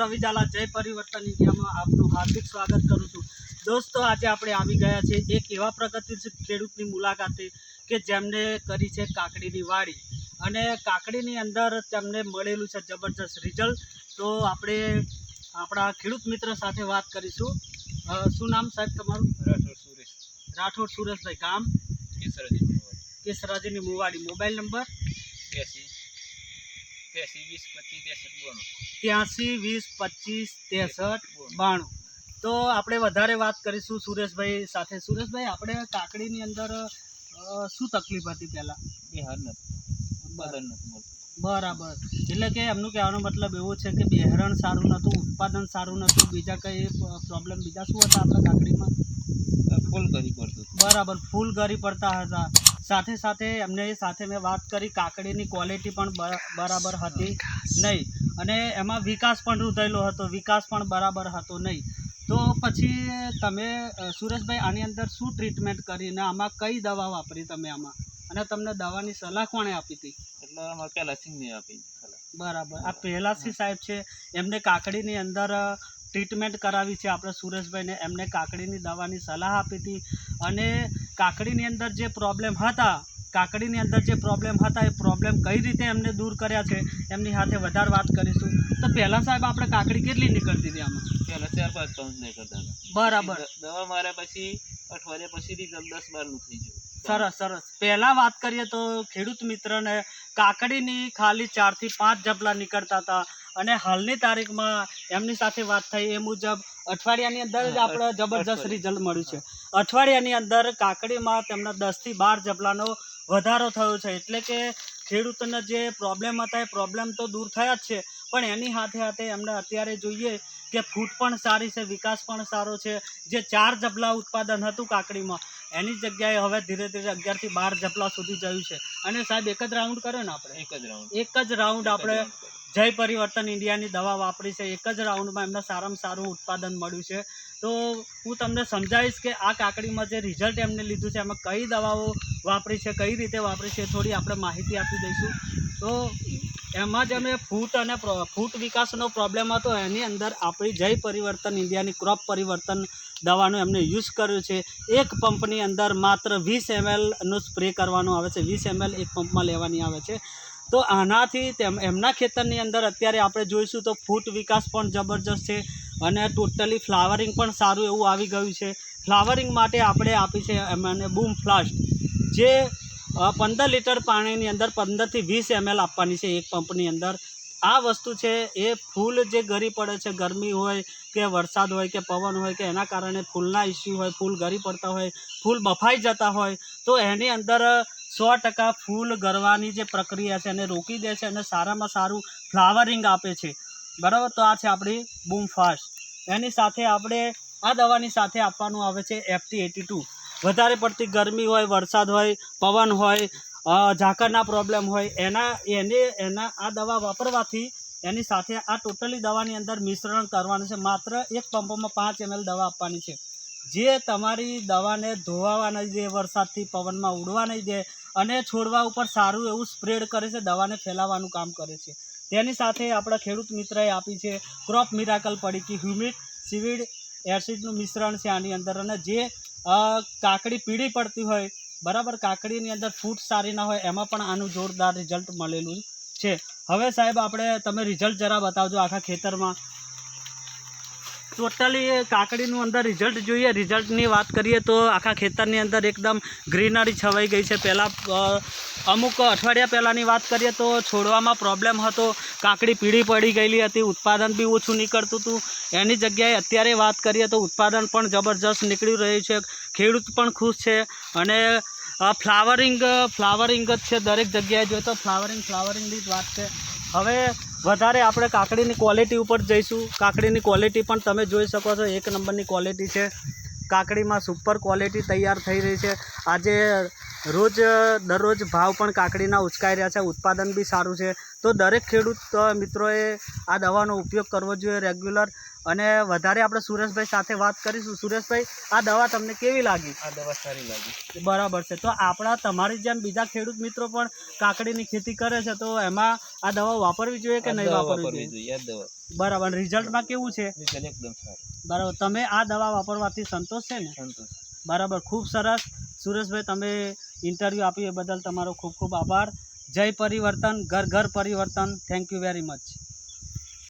રવિ ઝાલા જય પરિવર્તન ઇન્ડિયામાં આપનું હાર્દિક સ્વાગત કરું છું. દોસ્તો આજે આપણે આવી ગયા છે એક એવા પ્રગતિશીલ ખેડૂતની મુલાકાતે કે જેમને કરી છે કાકડીની વાડી. અને કાકડીની અંદર તેમને મળેલું છે જબરજસ્ત રિઝલ્ટ તો આપણે આપણા ખેડૂત મિત્ર સાથે વાત કરીશું. શું નામ સાહેબ તમારું? રાઠોડ સુરેશ. રાઠોડ સુરેશભાઈ ગામ. કેસરાજી કેસરાજીની મુવાડી. Mobile number? ત્યાસી ત્યાસી વીસ પચીસ ત્રેસઠ બાણું. તો આપણે વધારે વાત કરીશું સુરેશભાઈ સાથે. સુરેશભાઈ આપણે કાકડીની અંદર શું તકલીફ હતી પહેલાં? બિહાર નથી. ઉત્પાદન નથી બરાબર. એટલે કે એમનું કહેવાનો મતલબ એવો છે કે બિયારણ સારું નહોતું ઉત્પાદન સારું નહોતું બીજા કંઈ પ્રોબ્લેમ બીજા શું હતા આપણા કાકડીમાં? ફૂલ કરી પડતું બરાબર ફૂલ કરી પડતા હતા. સાથે સાથે એમને સાથે મેં વાત કરી કાકડીની ક્વોલિટી પણ બરાબર હતી નહીં. અને એમાં વિકાસ પણ રૂધાયેલો હતો વિકાસ પણ બરાબર હતો નહીં. તો પછી તમે સુરેશભાઈ આની અંદર શું ટ્રીટમેન્ટ કરીને આમાં કઈ દવા વાપરી તમે આમાં? અને તમને દવાની સલાહ કોણે આપી હતી? એટલે અમારે પહેલાં આપી બરાબર. આ પહેલાસી સાહેબ છે એમને કાકડીની અંદર ટ્રીટમેન્ટ કરાવી છે આપણે સુરેશભાઈને. એમને કાકડીની દવાની સલાહ આપી હતી અને કાકડીની અંદર જે પ્રોબ્લેમ હતા કાકડીની અંદર જે પ્રોબ્લેમ હતા એ પ્રોબ્લેમ કઈ રીતે એમને દૂર કર્યા છે એમની સાથે વધારે વાત કરીશું. તો પહેલાં સાહેબ આપણે કાકડી કેટલી નીકળતી હતી આમાં? પહેલાં ચાર પાંચ પાઉન્ડ નહીં કરતા હતા. બરાબર. દવા માર્યા પછી અઠવાડિયા પછી રિઝલ્ટ દસ બારનું થઈ ગયું. સરસ સરસ. પહેલાં વાત કરીએ તો ખેડૂત મિત્રને કાકડીની ખાલી ચારથી પાંચ જબલા નીકળતા હતા. અને હાલની તારીખમાં એમની સાથે વાત થઈ એ મુજબ અઠવાડિયાની અંદર જ આપણે જબરજસ્ત રિઝલ્ટ મળ્યું છે. અઠવાડિયાની અંદર કાકડીમાં તેમના દસથી બાર જબલાનો વધારો થયો છે. એટલે કે ખેડૂતોના જે પ્રોબ્લેમ હતા એ પ્રોબ્લેમ તો દૂર થયા જ છે. પણ એની સાથે સાથે એમને અત્યારે જોઈએ કે ફૂટ પણ સારી છે વિકાસ પણ સારો છે. જે ચાર જબલા ઉત્પાદન હતું કાકડીમાં એની જગ્યાએ હવે ધીરે ધીરે અગિયારથી બાર જબલા સુધી જયું છે. અને સાહેબ એક જ રાઉન્ડ કર્યો ને આપણે? એક જ રાઉન્ડ એક જ રાઉન્ડ આપણે જય પરિવર્તન ઇન્ડિયાની દવા વાપરી છે. એક જ રાઉન્ડમાં એમને સારામાં સારું ઉત્પાદન મળ્યું છે. તો હું તમને સમજાવીશ કે આ કાકડીમાં જે રિઝલ્ટ એમને લીધું છે, એમાં કઈ દવાઓ વાપરી છે, કઈ રીતે વાપરી છે થોડી આપણે માહિતી આપી દઈશું. તો એમાં જ અમે ફૂટ અને ફૂટ વિકાસનો પ્રોબ્લેમ હતો. એની અંદર આપણી જય પરિવર્તન ઇન્ડિયાની ક્રોપ પરિવર્તન દવાનો એમને યુઝ કર્યો છે. એક પંપની અંદર માત્ર વીસ એમએલનું સ્પ્રે કરવાનું આવે છે. વીસ એમએલ એક પંપમાં લેવાની આવે છે. તો આનાથી તેમ, એમના ખેતરની અંદર અત્યારે આપણે જોઈશું તો ફૂટ વિકાસ પણ જબરજસ્ત છે અને ટોટલી ફ્લાવરિંગ પણ સારું એવું આવી ગયું છે. ફ્લાવરિંગ માટે આપણે આપી છે એમને બૂમ ફ્લાસ્ટ, જે પંદર લીટર પાણીની અંદર પંદરથી વીસ એમએલ આપવાની છે એક પંપની અંદર. આ વસ્તુ છે, એ ફૂલ જે ગરી પડે છે, ગરમી હોય કે વરસાદ હોય કે પવન હોય કે એના કારણે ફૂલના ઇસ્યુ હોય, ફૂલ ગરી પડતા હોય, ફૂલ બફાઈ જતા હોય, તો એની અંદર સો ટકા ફૂલ ગરવાની જે પ્રક્રિયા છે એને રોકી દે છે અને સારામાં સારું ફ્લાવરિંગ આપે છે. બરાબર? તો આ છે આપણી બૂમફાસ્ટ એની સાથે આપણે આ દવાની સાથે આપવાનું આવે છે એફટી એટી ટુ. વધારે પડતી ગરમી હોય, વરસાદ હોય, પવન હોય ઝાકરના પ્રોબ્લેમ હોય, એના, એને, એના, આ દવા વાપરવાથી એની સાથે આ ટોટલી દવાની અંદર મિશ્રણ કરવાનું છે. માત્ર એક પંપમાં પાંચ એમએલ દવા આપવાની છે. જે તમારી દવાને ધોવાવા નહીં દે, વરસાદથી પવનમાં ઉડવા નહીં દે અને છોડવા ઉપર સારું એવું સ્પ્રેડ કરે છે, દવાને ફેલાવવાનું કામ કરે છે. તેની સાથે આપણા ખેડૂત મિત્રએ આપી છે, ક્રોપ મિરાકલ પડીકી હ્યુમિક સિવિડ એસિડનું મિશ્રણ છે આની અંદર અને જે કાકડી પીળી પડતી હોય, બરાબર, કાકડીની અંદર ફૂટ સારી ના હોય, એમાં પણ આનું જોરદાર રિઝલ્ટ મળેલું છે. હવે સાહેબ, આપણે તમે રિઝલ્ટ જરા બતાવજો આખા ખેતરમાં. ટોટલી કાકડીનું અંદર રિઝલ્ટ જોઈએ. રિઝલ્ટની વાત કરીએ તો આખા ખેતરની અંદર એકદમ ગ્રીનરી છવાઈ ગઈ છે. પહેલાં અમુક અઠવાડિયા પહેલાંની વાત કરીએ તો છોડવામાં પ્રોબ્લેમ હતો. કાકડી પીળી પડી ગયેલી હતી. ઉત્પાદન બી ઓછું નીકળતું હતું. એની જગ્યાએ અત્યારે વાત કરીએ તો ઉત્પાદન પણ જબરજસ્ત નીકળી રહ્યું છે. ખેડૂત પણ ખુશ છે. અને ફ્લાવરિંગ ફ્લાવરિંગ જ છે દરેક જગ્યાએ. જોઈએ તો ફ્લાવરિંગ ફ્લાવરિંગની જ વાત છે. હવે વધારે આપણે કાકડીની ક્વોલિટી ઉપર જઈશું. કાકડીની ક્વોલિટી પણ તમે જોઈ શકો છો, એક નંબરની ક્વોલિટી છે. કાકડીમાં સુપર ક્વોલિટી તૈયાર થઈ રહી છે. આજે રોજ દરરોજ ભાવ પણ કાકડીના ઉચકાઈ રહ્યા છે ઉત્પાદન બી સારું છે. તો દરેક ખેડૂત મિત્રોએ આ દવાનો ઉપયોગ કરવો જોઈએ રેગ્યુલર. અને વધારે આપણે સુરેશભાઈ સાથે વાત કરીશું. સુરેશભાઈ આ દવા તમને કેવી લાગી? આ દવા સારી લાગી. બરાબર છે. તો આપણા તમારી જેમ બીજા ખેડૂત મિત્રો પણ કાકડીની ખેતી કરે છે તો એમાં આ દવા વાપરવી જોઈએ કે નહીં વાપરવી જોઈએ? જોઈએ આ દવા. બરાબર. રિઝલ્ટમાં કેવું છે? એકદમ સારું. બરાબર. તમે આ દવા વાપરવાથી સંતોષ છે ને? સંતોષ. બરાબર. ખૂબ સરસ. સુરેશભાઈ તમે ઇન્ટરવ્યૂ આપ્યું એ બદલ તમારો ખૂબ ખૂબ આભાર. જય પરિવર્તન, ઘર ઘર પરિવર્તન. Thank you very much